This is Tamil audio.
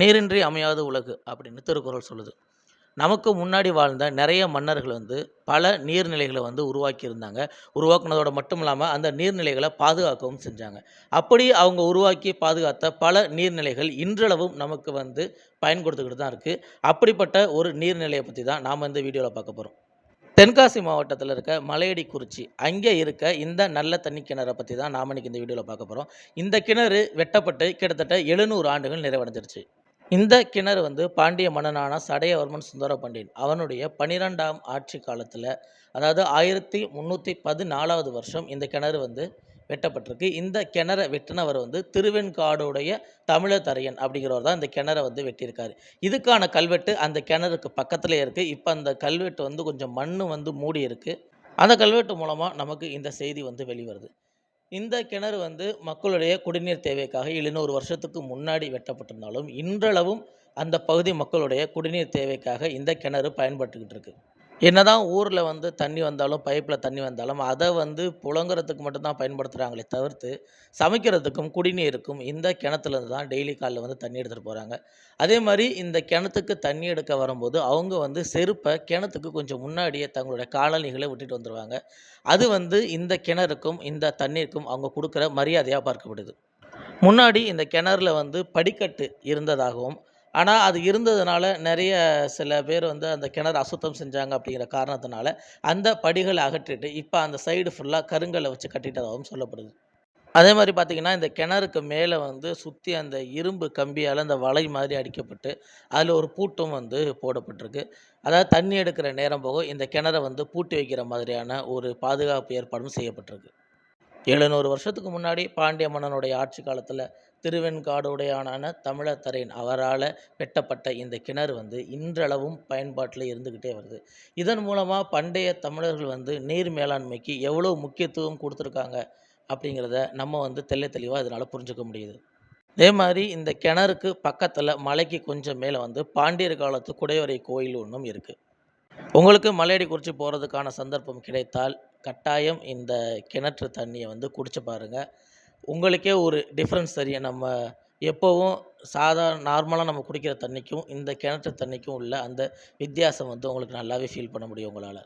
நீரின்றி அமையாத உலகு அப்படின்னு திருக்குறள் சொல்லுது. நமக்கு முன்னாடி வாழ்ந்த நிறைய மன்னர்கள் வந்து பல நீர்நிலைகளை வந்து உருவாக்கியிருந்தாங்க. உருவாக்குனதோட மட்டும் இல்லாமல் அந்த நீர்நிலைகளை பாதுகாக்கவும் செஞ்சாங்க. அப்படி அவங்க உருவாக்கி பாதுகாத்த பல நீர்நிலைகள் இன்றளவும் நமக்கு வந்து பயன் கொடுத்துக்கிட்டு தான் இருக்குது அப்படிப்பட்ட ஒரு நீர்நிலையை பற்றி தான் நாம் இந்த வீடியோவில் பார்க்க போகிறோம் தென்காசி மாவட்டத்தில் இருக்க மலையடி குறிச்சி அங்கே இருக்க இந்த நல்ல தண்ணி கிணறை பற்றி தான் நாம் இன்றைக்கி இந்த வீடியோவில் பார்க்க போகிறோம் இந்த கிணறு வெட்டப்பட்டு கிட்டத்தட்ட எழுநூறு ஆண்டுகள் நிறைவடைஞ்சிருச்சு. இந்த கிணறு வந்து பாண்டிய மன்னனான சடையவர்மன் சுந்தர பாண்டியன் அவனுடைய பனிரெண்டாம் ஆட்சி காலத்தில் அதாவது ஆயிரத்தி முந்நூற்றி பதினாலாவது வருஷம் இந்த கிணறு வந்து வெட்டப்பட்டிருக்கு. இந்த கிணறை வெட்டினவர் வந்து திருவெண்காடுடைய தமிழத்தரையன் அப்படிங்கிறவர் தான் இந்த கிணறை வந்து வெட்டியிருக்காரு. இதுக்கான கல்வெட்டு அந்த கிணறுக்கு பக்கத்துலேயே இருக்குது இப்போ அந்த கல்வெட்டு வந்து கொஞ்சம் மண் வந்து மூடி இருக்குது அந்த கல்வெட்டு மூலமாக நமக்கு இந்த செய்தி வந்து வெளிவருது. இந்த கிணறு வந்து மக்களுடைய குடிநீர் தேவைக்காக எழுநூறு வருஷத்துக்கு முன்னாடி வெட்டப்பட்டிருந்தாலும் இன்றளவும் அந்த பகுதி மக்களுடைய குடிநீர் தேவைக்காக இந்த கிணறு பயன்பட்டுக்கிட்டு இருக்குது என்னதான் ஊரில் வந்து தண்ணி வந்தாலும் பைப்பில் தண்ணி வந்தாலும் அதை வந்து புழங்குறதுக்கு மட்டும்தான் பயன்படுத்துகிறாங்களே தவிர்த்து சமைக்கிறதுக்கும் குடிநீருக்கும் இந்த கிணத்துலேருந்து தான் டெய்லி காலைல வந்து தண்ணி எடுத்துகிட்டு போகிறாங்க அதே மாதிரி இந்த கிணத்துக்கு தண்ணி எடுக்க வரும்போது அவங்க வந்து செருப்பை கிணத்துக்கு கொஞ்சம் முன்னாடியே தங்களுடைய காலணிகளை விட்டுட்டு வந்துடுவாங்க அது வந்து இந்த கிணறுக்கும் இந்த தண்ணீருக்கும் அவங்க கொடுக்குற மரியாதையாக பார்க்கப்படுது. முன்னாடி இந்த கிணறுல வந்து படிக்கட்டு இருந்ததாகவும் ஆனால் அது இருந்ததுனால நிறைய சில பேர் வந்து அந்த கிணறு அசுத்தம் செஞ்சாங்க அப்படிங்கிற காரணத்தினால அந்த படிகளை அகற்றிட்டு இப்போ அந்த சைடு ஃபுல்லாக கருங்கலை வச்சு கட்டிட்டதாகவும் சொல்லப்படுது. அதே மாதிரி பார்த்திங்கன்னா இந்த கிணறுக்கு மேலே வந்து சுற்றி அந்த இரும்பு கம்பியால் அந்த வலை மாதிரி அடிக்கப்பட்டு அதில் ஒரு பூட்டும் வந்து போடப்பட்டிருக்கு. அதாவது தண்ணி எடுக்கிற நேரம் போக இந்த கிணறை வந்து பூட்டி வைக்கிற மாதிரியான ஒரு பாதுகாப்பு ஏற்பாடும் செய்யப்பட்டிருக்கு. எழுநூறு வருஷத்துக்கு முன்னாடி பாண்டிய மன்னனுடைய ஆட்சி காலத்தில் திருவெண்காடுடையானான தமிழத்தரையின் அவரால் வெட்டப்பட்ட இந்த கிணறு வந்து இன்றளவும் பயன்பாட்டில் இருந்துக்கிட்டே வருது. இதன் மூலமாக பண்டைய தமிழர்கள் வந்து நீர் மேலாண்மைக்கு எவ்வளோ முக்கியத்துவம் கொடுத்துருக்காங்க அப்படிங்கிறத நம்ம வந்து தெல்லை தெளிவாக இதனால் புரிஞ்சுக்க முடியுது. அதே மாதிரி இந்த கிணறுக்கு பக்கத்தில் மலைக்கு கொஞ்சம் மேலே வந்து பாண்டியர் காலத்து குடைவரை கோயில் ஒன்றும் இருக்குது உங்களுக்கு மலையடி குறிச்சி போகிறதுக்கான சந்தர்ப்பம் கிடைத்தால் கட்டாயம் இந்த கிணற்று தண்ணியை வந்து குடிச்சு பாருங்கள் உங்களுக்கே ஒரு டிஃப்ரென்ஸ் தெரியும். நம்ம எப்போவும் சாதாரண நார்மலாக நம்ம குடிக்கிற தண்ணிக்கும் இந்த கிணற்று தண்ணிக்கும் உள்ள அந்த வித்தியாசம் வந்து உங்களுக்கு நல்லாவே ஃபீல் பண்ண முடியும் உங்களால்.